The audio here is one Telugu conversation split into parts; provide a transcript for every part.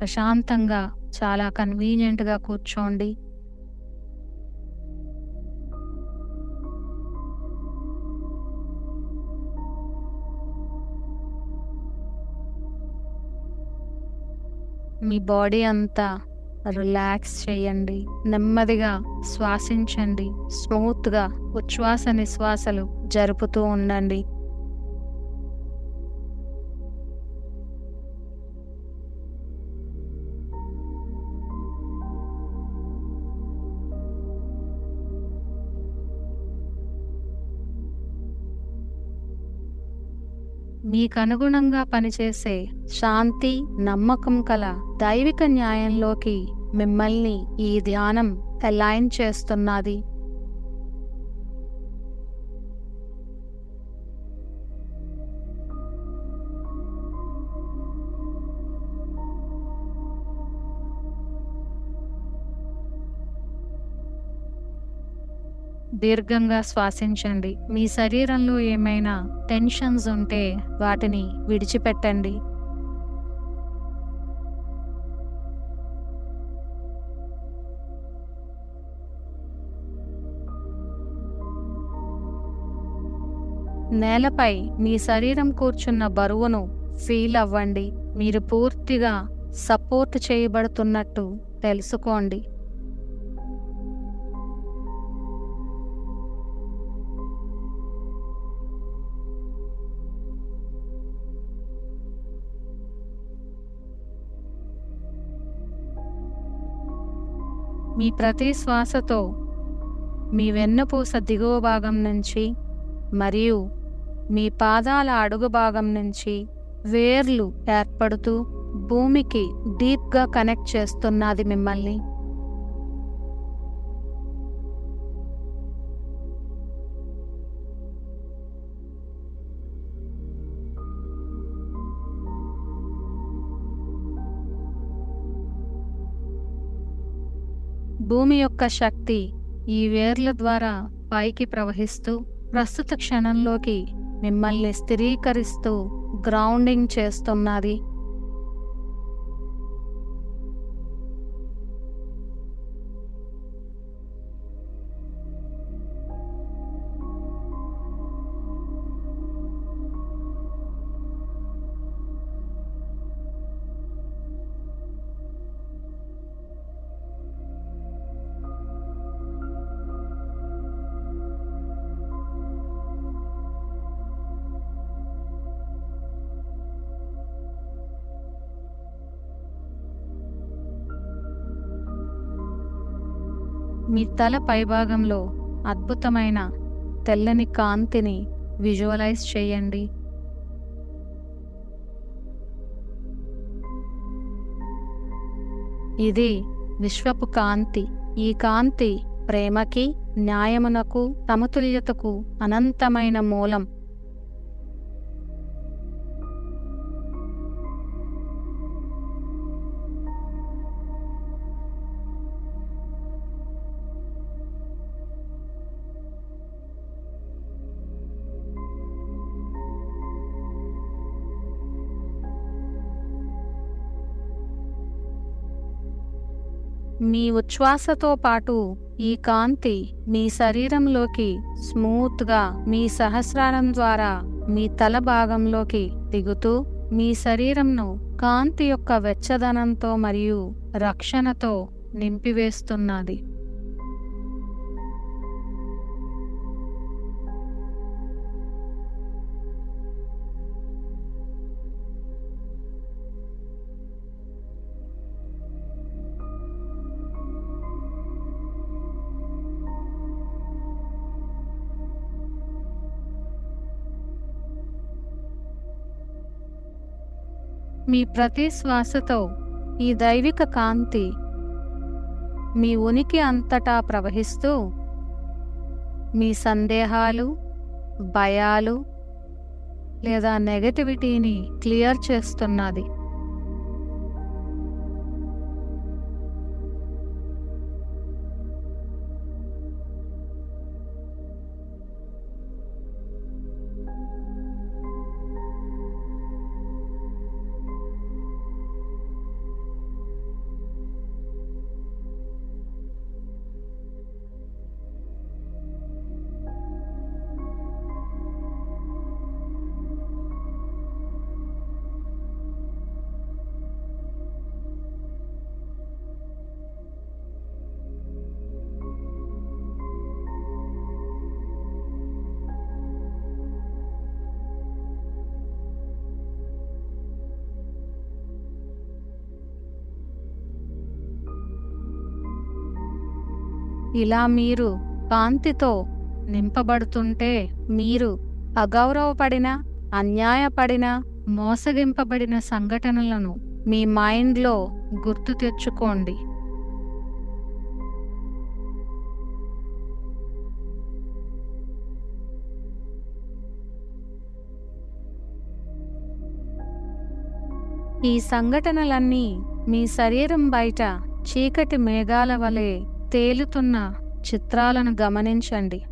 ప్రశాంతంగా చాలా కన్వీనియంట్గా కూర్చోండి. మీ బాడీ అంతా రిలాక్స్ చేయండి. నెమ్మదిగా శ్వాసించండి. స్మూత్గా ఉచ్ఛ్వాస నిశ్వాసలు జరుపుతూ ఉండండి. మీకు అనుగుణంగా పనిచేసే శాంతి నమ్మకం కల దైవిక న్యాయంలోకి మిమ్మల్ని ఈ ధ్యానం అలైన్ చేస్తున్నది. దీర్ఘంగా శ్వాసించండి. మీ శరీరంలో ఏమైనా టెన్షన్స్ ఉంటే వాటిని విడిచిపెట్టండి. నేలపై మీ శరీరం కూర్చున్న బరువును ఫీల్ అవ్వండి. మీరు పూర్తిగా సపోర్ట్ చేయబడుతున్నట్టు తెలుసుకోండి. మీ ప్రతి శ్వాసతో మీ వెన్నుపూస దిగువ భాగం నుంచి మరియు మీ పాదాల అడుగు భాగం నుంచి వేర్లు ఏర్పడుతూ భూమికి డీప్గా కనెక్ట్ చేస్తున్నది మిమ్మల్ని. భూమి యొక్క శక్తి ఈ వేర్ల ద్వారా పైకి ప్రవహిస్తూ ప్రస్తుత క్షణంలోకి మిమ్మల్ని స్థిరీకరిస్తూ గ్రౌండింగ్ చేస్తున్నది. మీ తల పైభాగంలో అద్భుతమైన తెల్లని కాంతిని విజువలైజ్ చేయండి. ఇది విశ్వపు కాంతి. ఈ కాంతి ప్రేమకి న్యాయమునకు సమతుల్యతకు అనంతమైన మూలం. మీ ఉచ్ఛ్వాసతో పాటు ఈ కాంతి మీ శరీరంలోకి స్మూత్గా మీ సహస్రారం ద్వారా మీ తల భాగంలోకి దిగుతూ మీ శరీరంను కాంతి యొక్క వెచ్చదనంతో మరియు రక్షణతో నింపివేస్తున్నది. మీ ప్రతి శ్వాసతో ఈ దైవిక కాంతి మీ ఉనికి అంతటా ప్రవహిస్తూ మీ సందేహాలు భయాలు లేదా నెగటివిటీని క్లియర్ చేస్తున్నది. ఇలా మీరు కాంతితో నింపబడుతుంటే మీరు అగౌరవపడిన అన్యాయపడిన మోసగింపబడిన సంఘటనలను మీ మైండ్లో గుర్తు తెచ్చుకోండి. ఈ సంఘటనలన్నీ మీ శరీరం బయట చీకటి మేఘాల వలె తేలుతున్న చిత్రాలను గమనించండి.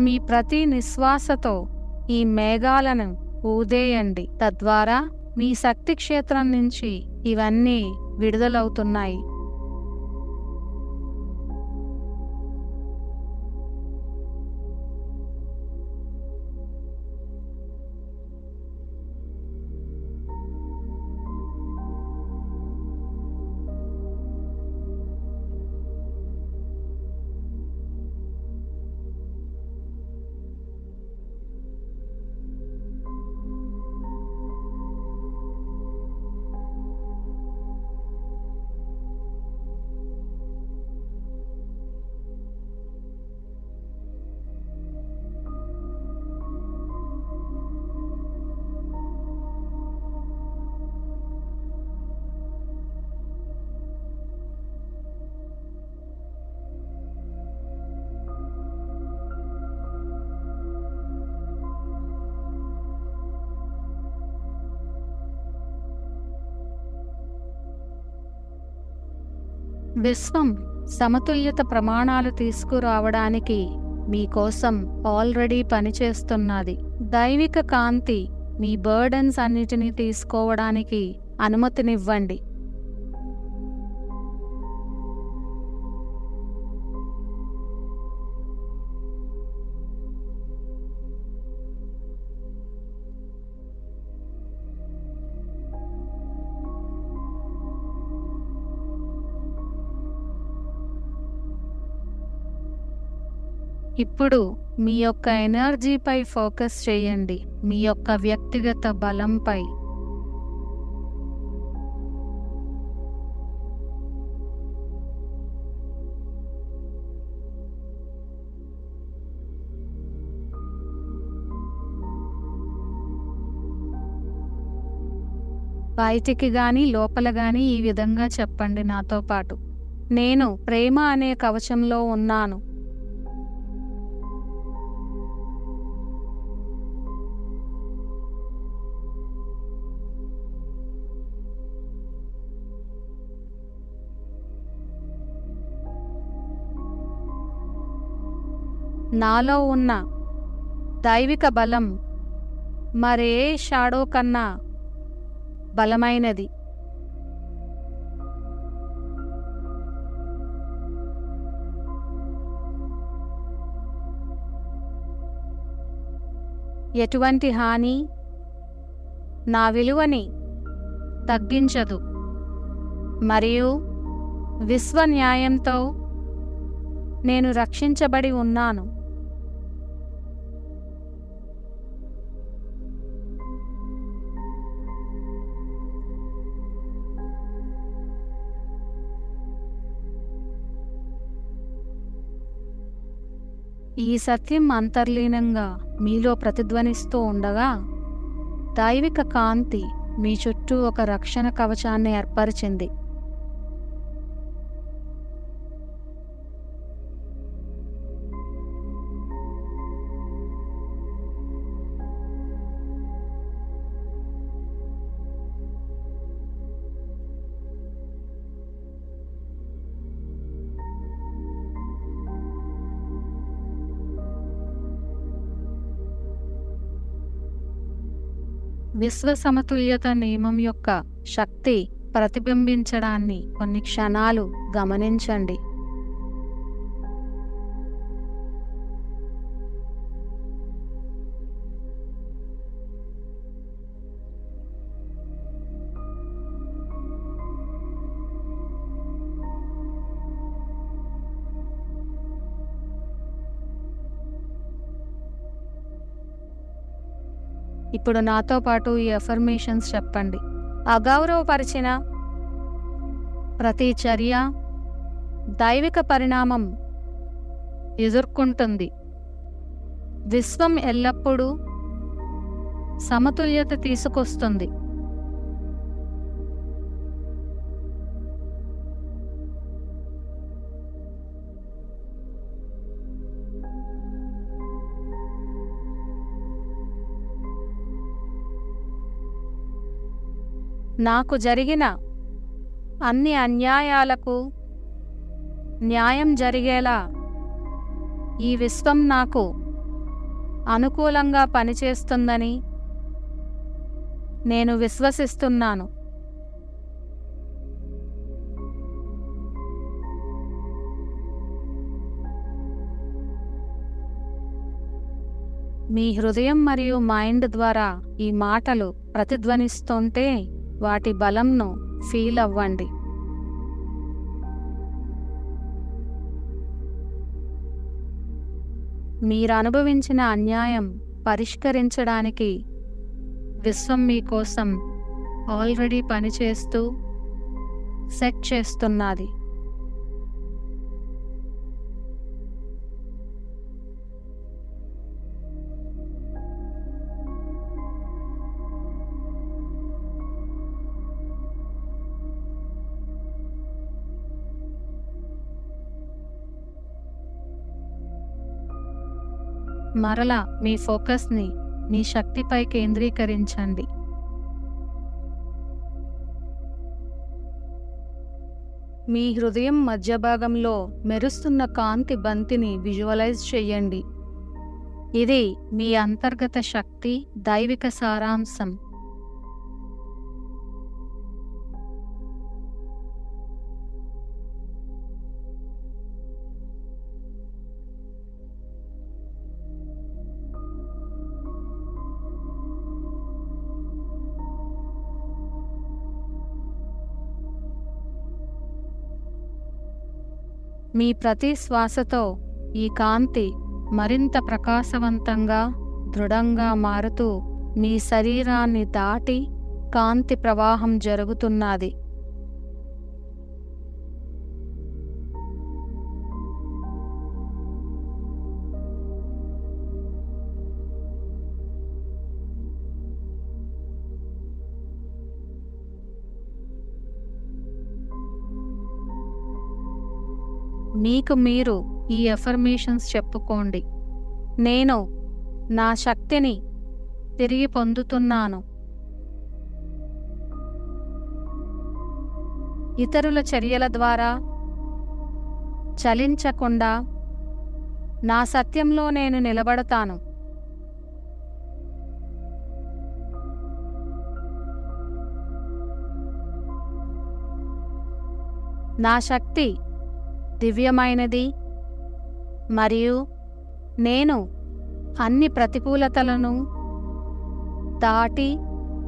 మీ ప్రతి నిశ్వాసతో ఈ మేఘాలను ఊదేయండి. తద్వారా మీ శక్తి క్షేత్రం నుంచి ఇవన్నీ విడుదలవుతున్నాయి. విశ్వం సమతుల్యత ప్రమాణాలు తీసుకురావడానికి మీకోసం ఆల్రెడీ పనిచేస్తున్నది. దైవిక కాంతి మీ బర్డన్స్ అన్నిటినీ తీసుకోవడానికి అనుమతినివ్వండి. ఇప్పుడు మీ యొక్క ఎనర్జీపై ఫోకస్ చేయండి. మీ యొక్క వ్యక్తిగత బలంపై బయటికి గాని లోపల గాని ఈ విధంగా చెప్పండి నాతో పాటు. నేను ప్రేమ అనే కవచంలో ఉన్నాను. నాలో ఉన్న దైవిక బలం మరే షాడో కన్నా బలమైనది. ఎటువంటి హాని నా విలువని తగ్గించదు. మరియు విశ్వ న్యాయంతో నేను రక్షించబడి ఉన్నాను. ఈ సత్యం అంతర్లీనంగా మీలో ప్రతిధ్వనిస్తూ ఉండగా దైవిక కాంతి మీ చుట్టూ ఒక రక్షణ కవచాన్ని ఏర్పరిచింది. విశ్వ సమతుల్యత నియమం యొక్క శక్తి ప్రతిబింబించడాన్ని కొన్ని క్షణాలు గమనించండి. ఇప్పుడు నాతో పాటు ఈ అఫర్మేషన్స్ చెప్పండి. అగౌరవపరిచిన ప్రతి చర్య దైవిక పరిణామం ఎదుర్కొంటుంది. విశ్వం ఎల్లప్పుడూ సమతుల్యత తీసుకొస్తుంది. నాకు జరిగిన అన్ని అన్యాయాలకు న్యాయం జరిగేలా ఈ విశ్వం నాకు అనుకూలంగా పనిచేస్తుందని నేను విశ్వసిస్తున్నాను. మీ హృదయం మరియు మైండ్ ద్వారా ఈ మాటలు ప్రతిధ్వనిస్తుంటే వాటి బలంను ఫీల్ అవ్వండి. మీరు అనుభవించిన అన్యాయం పరిష్కరించడానికి విశ్వం మీకోసం ఆల్రెడీ పనిచేస్తూ సెట్ చేస్తున్నది. మరలా మీ ఫోకస్ని మీ శక్తిపై కేంద్రీకరించండి. మీ హృదయం మధ్య భాగంలో మెరుస్తున్న కాంతి బంతిని విజువలైజ్ చేయండి. ఇది మీ అంతర్గత శక్తి దైవిక సారాంశం. మీ ప్రతి శ్వాసతో ఈ కాంతి మరింత ప్రకాశవంతంగా దృఢంగా మారుతూ మీ శరీరాన్ని దాటి కాంతి ప్రవాహం జరుగుతున్నది. మీకు మీరు ఈ ఎఫర్మేషన్స్ చెప్పుకోండి. నేను నా శక్తిని తిరిగి పొందుతున్నాను. ఇతరుల చర్యల ద్వారా చలించకుండా నా సత్యంలో నేను నిలబడతాను. నా శక్తి దివ్యమైనది. మరియు నేను అన్ని ప్రతికూలతలను దాటి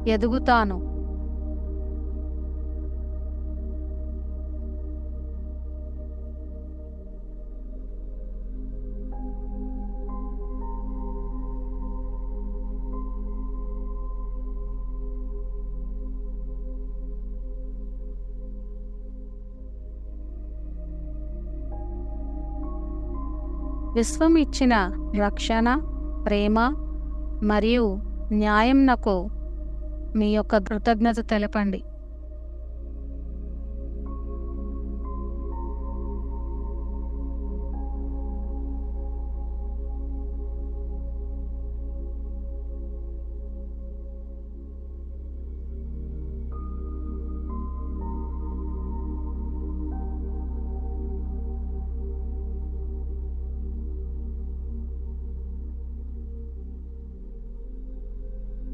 ఎదుగుతాను. విశ్వం ఇచ్చిన రక్షణ ప్రేమ మరియు న్యాయం నాకు మీ యొక్క కృతజ్ఞత తెలపండి.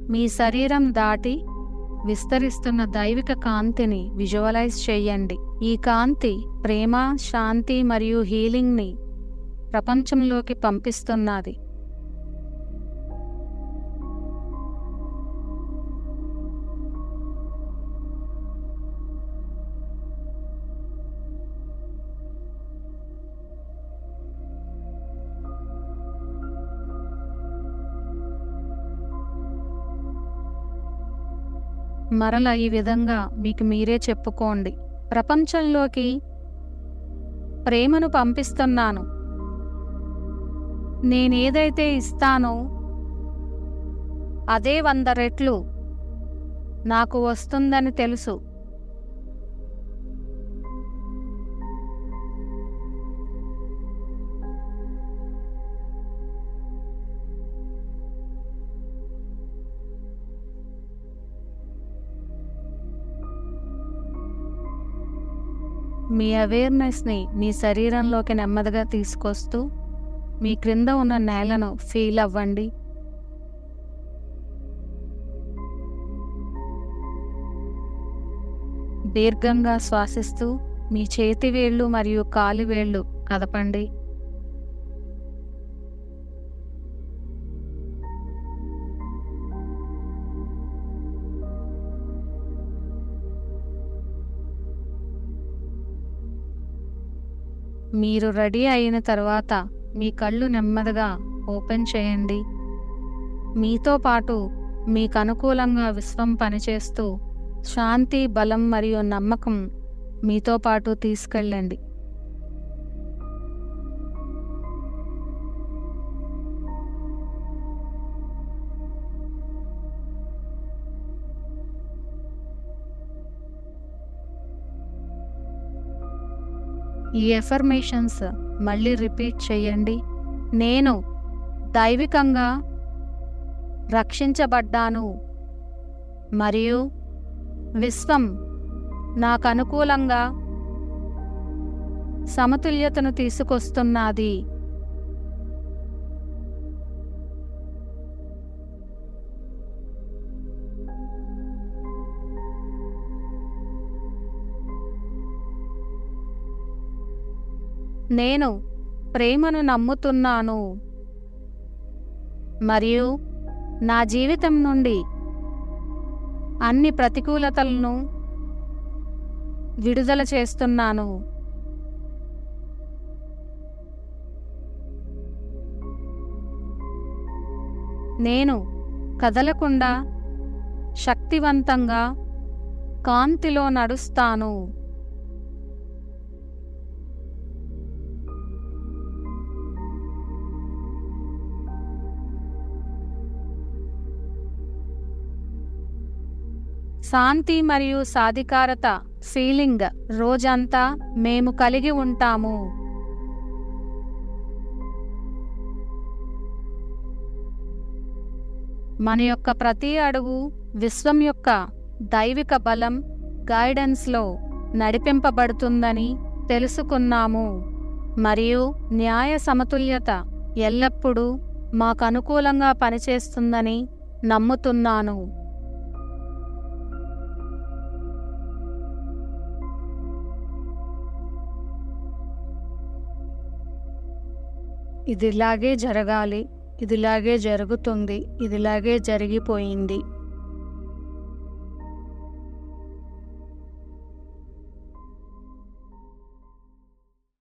మీ శరీరం దాటి విస్తరిస్తున్న దైవిక కాంతిని విజువలైజ్ చేయండి. ఈ కాంతి ప్రేమ శాంతి మరియు హీలింగ్ని ప్రపంచంలోకి పంపిస్తున్నది. మరల ఈ విధంగా మీకు మీరే చెప్పుకోండి. ప్రపంచంలోకి ప్రేమను పంపిస్తున్నాను. నేనేదైతే ఇస్తానో అదే వంద రెట్లు నాకు వస్తుందని తెలుసు. మీ అవేర్నెస్ని మీ శరీరంలోకి నెమ్మదిగా తీసుకొస్తూ మీ క్రింద ఉన్న నేలను ఫీల్ అవ్వండి. దీర్ఘంగా శ్వాసిస్తూ మీ చేతి వేళ్ళు మరియు కాలి వేళ్ళు కదపండి. మీరు రెడీ అయిన తర్వాత మీ కళ్ళు నెమ్మదిగా ఓపెన్ చేయండి. మీతో పాటు మీకు అనుకూలంగా విశ్వం పనిచేస్తూ శాంతి బలం మరియు నమ్మకం మీతో పాటు తీసుకెళ్ళండి. ఈ ఎఫర్మేషన్స్ మళ్ళీ రిపీట్ చేయండి. నేను దైవికంగా రక్షించబడ్డాను. మరియు విశ్వం నాకు అనుకూలంగా సమతుల్యతను తీసుకొస్తున్నది. నేను ప్రేమను నమ్ముతున్నాను. మరియు నా జీవితం నుండి అన్ని ప్రతికూలతలను విడుదల చేస్తున్నాను. నేను కదలకుండా శక్తివంతంగా కాంతిలో నడుస్తాను. శాంతి మరియు సాధికారత ఫీలింగ్ రోజంతా మేము కలిగి ఉంటాము. మన యొక్క ప్రతి అడుగు విశ్వం యొక్క దైవిక బలం గైడెన్స్లో నడిపింపబడుతుందని తెలుసుకున్నాము. మరియు న్యాయ సమతుల్యత ఎల్లప్పుడూ మాకు అనుకూలంగా పనిచేస్తుందని నమ్ముతున్నాను. ఇదిలాగే జరగాలి ఇదిలాగే జరుగుతుంది ఇదిలాగే జరిగిపోయింది.